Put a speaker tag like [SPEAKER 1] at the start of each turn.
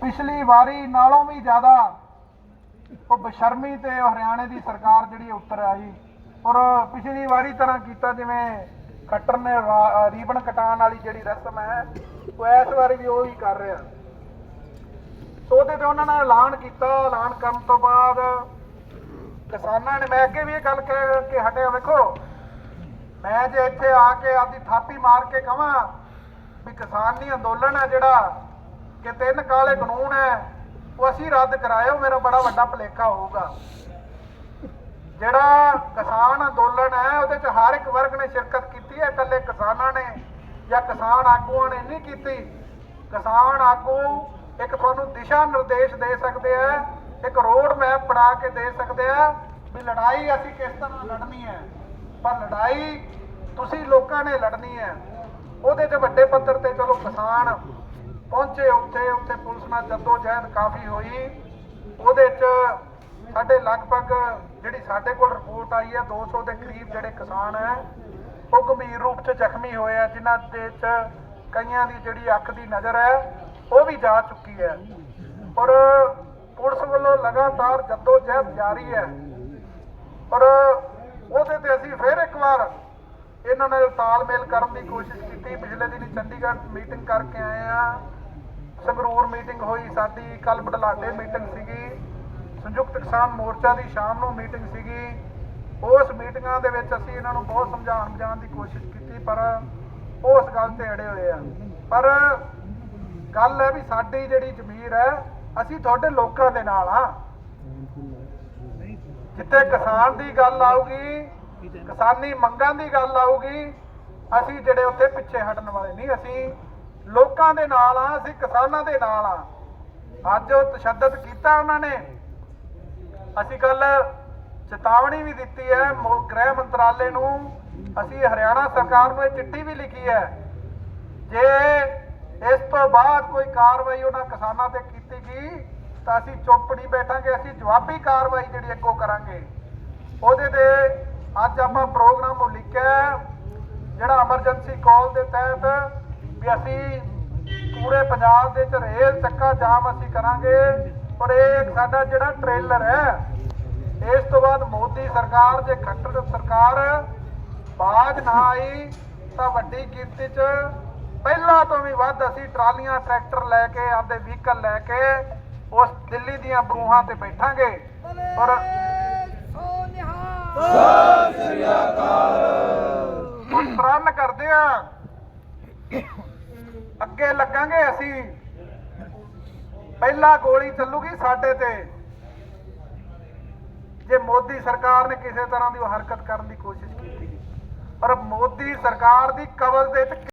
[SPEAKER 1] ਪਿਛਲੀ ਵਾਰੀ ਨਾਲੋਂ ਵੀ ਜ਼ਿਆਦਾ ਉਹ ਬਸ਼ਰਮੀ ਤੇ ਹਰਿਆਣੇ ਦੀ ਸਰਕਾਰ ਜਿਹੜੀ ਉੱਤਰ ਆਈ। ਔਰ ਪਿਛਲੀ ਵਾਰੀ ਤਰ੍ਹਾਂ ਕੀਤਾ ਜਿਵੇਂ ਖੱਟਰ ਨੇ ਰੀਬਨ ਕਟਾਉਣ ਵਾਲੀ ਜਿਹੜੀ ਰਸਮ ਹੈ, ਉਹ ਇਸ ਵਾਰੀ ਵੀ ਉਹ ਹੀ ਕਰ ਰਿਹਾ। ਸੋ ਉਹਦੇ ਤੇ ਉਹਨਾਂ ਨੇ ਐਲਾਨ ਕੀਤਾ। ਐਲਾਨ ਕਰਨ ਤੋਂ ਬਾਅਦ ਕਿਸਾਨਾਂ ਨੇ, ਮੈਂ ਅੱਗੇ ਵੀ ਇਹ ਗੱਲ ਕਹਿ, ਕੇ ਹਟਿਆ ਵੇਖੋ, ਮੈਂ ਜੇ ਇੱਥੇ ਆ ਕੇ ਆਪਦੀ ਥਾਪੀ ਮਾਰ ਕੇ ਕਹਾਂ ਵੀ ਕਿਸਾਨੀ ਅੰਦੋਲਨ ਹੈ ਜਿਹੜਾ ਕਿ ਤਿੰਨ ਕਾਲੇ ਕਾਨੂੰਨ ਹੈ ਉਹ ਅਸੀਂ ਰੱਦ ਕਰਾਇਓ, ਮੇਰਾ ਬੜਾ ਵੱਡਾ ਭੁਲੇਖਾ ਹੋਊਗਾ। ਜਿਹੜਾ ਕਿਸਾਨ ਅੰਦੋਲਨ ਹੈ ਉਹਦੇ ਚ ਹਰ ਇੱਕ ਵਰਗ ਨੇ ਸ਼ਿਰਕਤ ਕੀਤੀ ਹੈ ਇਕੱਲੇ ਕਿਸਾਨਾਂ ਨੇ, ਜਾਂ ਕਿਸਾਨ ਆਗੂਆਂ ਨੇ ਨਹੀਂ ਕੀਤੀ। ਕਿਸਾਨ ਆਗੂ ਇੱਕ ਤੁਹਾਨੂੰ ਦਿਸ਼ਾ ਨਿਰਦੇਸ਼ ਦੇ ਸਕਦੇ ਆ ਇੱਕ ਰੋਡ ਮੈਪ ਬਣਾ ਕੇ ਦੇ ਸਕਦੇ ਆ ਵੀ ਲੜਾਈ ਅਸੀਂ ਕਿਸ ਤਰ੍ਹਾਂ ਲੜਨੀ ਹੈ ਪਰ ਲੜਾਈ ਤੁਸੀਂ ਲੋਕਾਂ ਨੇ ਲੜਨੀ ਹੈ ਉਹਦੇ 'ਚ ਵੱਡੇ ਪੱਧਰ ਤੇ ਚਲੋ ਕਿਸਾਨ ਪਹੁੰਚੇ ਉੱਥੇ ਉੱਥੇ ਪੁਲਿਸ ਨਾਲ ਜੱਦੋ ਜਹਿਦ ਕਾਫੀ ਹੋਈ। ਉਹਦੇ 'ਚ ਸਾਡੇ ਲਗਭਗ ਜਿਹੜੀ ਸਾਡੇ ਕੋਲ ਰਿਪੋਰਟ ਆਈ ਹੈ 200 ਦੇ ਕਰੀਬ ਜਿਹੜੇ ਕਿਸਾਨ ਹੈ, ਉਹ ਗੰਭੀਰ ਰੂਪ 'ਚ ਜ਼ਖਮੀ ਹੋਏ ਆ, ਜਿਨ੍ਹਾਂ ਦੇ 'ਚ ਕਈਆਂ ਦੀ ਜਿਹੜੀ ਅੱਖ ਦੀ ਨਜ਼ਰ ਹੈ, ਉਹ ਵੀ ਜਾ ਚੁੱਕੀ ਹੈ। ਔਰ ਪੁਲਿਸ ਵੱਲੋਂ ਲਗਾਤਾਰ ਜੱਦੋਜਹਿਦ ਜਾਰੀ ਹੈ। ਪਰ ਉਹਦੇ ਤੇ ਅਸੀਂ ਫਿਰ ਇੱਕ ਵਾਰ ਇਹਨਾਂ ਨਾਲ ਤਾਲਮੇਲ ਕਰਨ ਦੀ ਕੋਸ਼ਿਸ਼ ਕੀਤੀ। ਪਿਛਲੇ ਦਿਨੀ ਚੰਡੀਗੜ੍ਹ ਮੀਟਿੰਗ ਕਰਕੇ ਆਏ ਆ ਸੰਗਰੂਰ ਮੀਟਿੰਗ ਹੋਈ। ਸਾਡੀ ਕੱਲ ਬਡਲਾਡੇ ਮੀਟਿੰਗ ਸੀਗੀ। ਸੰਯੁਕਤ ਕਿਸਾਨ ਮੋਰਚਾ ਦੀ ਸ਼ਾਮ ਨੂੰ ਮੀਟਿੰਗ ਸੀਗੀ। ਉਸ ਮੀਟਿੰਗਾਂ ਦੇ ਵਿੱਚ ਅਸੀਂ ਇਹਨਾਂ ਨੂੰ ਬਹੁਤ ਸਮਝਾਉਣ ਬੁਝਾਉਣ ਦੀ ਕੋਸ਼ਿਸ਼ ਕੀਤੀ, ਪਰ ਉਸ ਗੱਲ ਤੇ ਅੜੇ ਹੋਏ ਆ ਪਰ ਗੱਲ ਹੈ ਵੀ ਸਾਡੀ ਜਿਹੜੀ ਜ਼ਮੀਰ ਹੈ, ਅਸੀਂ ਤੁਹਾਡੇ ਲੋਕਾਂ ਦੇ ਨਾਲ ਆ ਜਿੱਥੇ ਕਿਸਾਨ ਦੀ ਗੱਲ ਆਊਗੀ, ਕਿਸਾਨੀ ਮੰਗਾਂ ਦੀ ਗੱਲ ਆਊਗੀ, ਅਸੀਂ ਜਿਹੜੇ ਉੱਥੇ ਪਿੱਛੇ ਹਟਣ ਵਾਲੇ ਨਹੀਂ, ਅਸੀਂ ਲੋਕਾਂ ਦੇ ਨਾਲ ਆ, ਅਸੀਂ ਕਿਸਾਨਾਂ ਦੇ ਨਾਲ ਆ। ਅੱਜ ਉਹ ਤਸ਼ੱਦਦ ਕੀਤਾ ਉਹਨਾਂ ਨੇ। ਅਸੀਂ ਕੱਲ ਚੇਤਾਵਨੀ ਵੀ ਦਿੱਤੀ ਹੈ ਗ੍ਰਹਿ ਮੰਤਰਾਲੇ ਨੂੰ। ਅਸੀਂ ਹਰਿਆਣਾ ਸਰਕਾਰ ਨੂੰ ਇਹ ਚਿੱਠੀ ਵੀ ਲਿਖੀ ਹੈ ਜੇ ਇਸ ਤੋਂ ਬਾਅਦ ਕੋਈ ਕਾਰਵਾਈ ਉਹਨਾਂ ਕਿਸਾਨਾਂ ਤੇ ਕੀਤੀ ਗਈ, ਤਾਂ ਅਸੀਂ ਚੁੱਪ ਨਹੀਂ ਬੈਠਾਂਗੇ, ਅਸੀਂ ਜਵਾਬੀ ਕਾਰਵਾਈ ਜਿਹੜੀ ਅੱਗੋਂ ਕਰਾਂਗੇ। ਉਹਦੇ ਤੇ ਅੱਜ ਆਪਾਂ ਪ੍ਰੋਗਰਾਮ ਉਹ ਲਿਖਿਆ ਜਿਹੜਾ ਐਮਰਜੈਂਸੀ ਕਾਲ ਦੇ ਤਹਿਤ ਵੀ ਅਸੀਂ ਪੂਰੇ ਪੰਜਾਬ ਦੇ ਚ ਰੇਲ ਚੱਕਾ ਜਾਮ ਅਸੀਂ ਕਰਾਂਗੇ ਪਰ ਇਹ ਸਾਡਾ ਜਿਹੜਾ ਟ੍ਰੇਲਰ ਹੈ ਇਸ ਤੋਂ ਬਾਅਦ ਮੋਦੀ ਸਰਕਾਰ ਜੇ ਖੱਟਰ ਸਰਕਾਰ ਬਾਜ ਨਾ ਆਈ ਤਾਂ ਵੱਡੀ ਗਿਣਤੀ 'ਚ ਪਹਿਲਾਂ ਤੋਂ ਵੀ ਵੱਧ ਅਸੀਂ ਟਰਾਲੀਆਂ ਟਰੈਕਟਰ ਲੈ ਕੇ ਆਪਦੇ ਵਹੀਕਲ ਲੈ ਕੇ ਉਸ ਦਿੱਲੀ ਦੀਆਂ ਬਰੂਹਾਂ ਤੇ ਬੈਠਾਂਗੇ। ਔਰ ਹੁਣ ਪ੍ਰਣ ਕਰਦੇ ਆ ਅੱਗੇ ਲੱਗਾਂਗੇ ਅਸੀਂ। ਪਹਿਲਾ ਗੋਲੀ ਚੱਲੂਗੀ ਸਾਡੇ ਤੇ। ਜੇ ਮੋਦੀ ਸਰਕਾਰ ਨੇ ਕਿਸੇ ਤਰ੍ਹਾਂ ਦੀ ਉਹ ਹਰਕਤ ਕਰਨ ਦੀ ਕੋਸ਼ਿਸ਼ ਕੀਤੀ। ਪਰ ਮੋਦੀ ਸਰਕਾਰ ਦੀ ਕਬਲ ਦੇ ਵਿੱਚ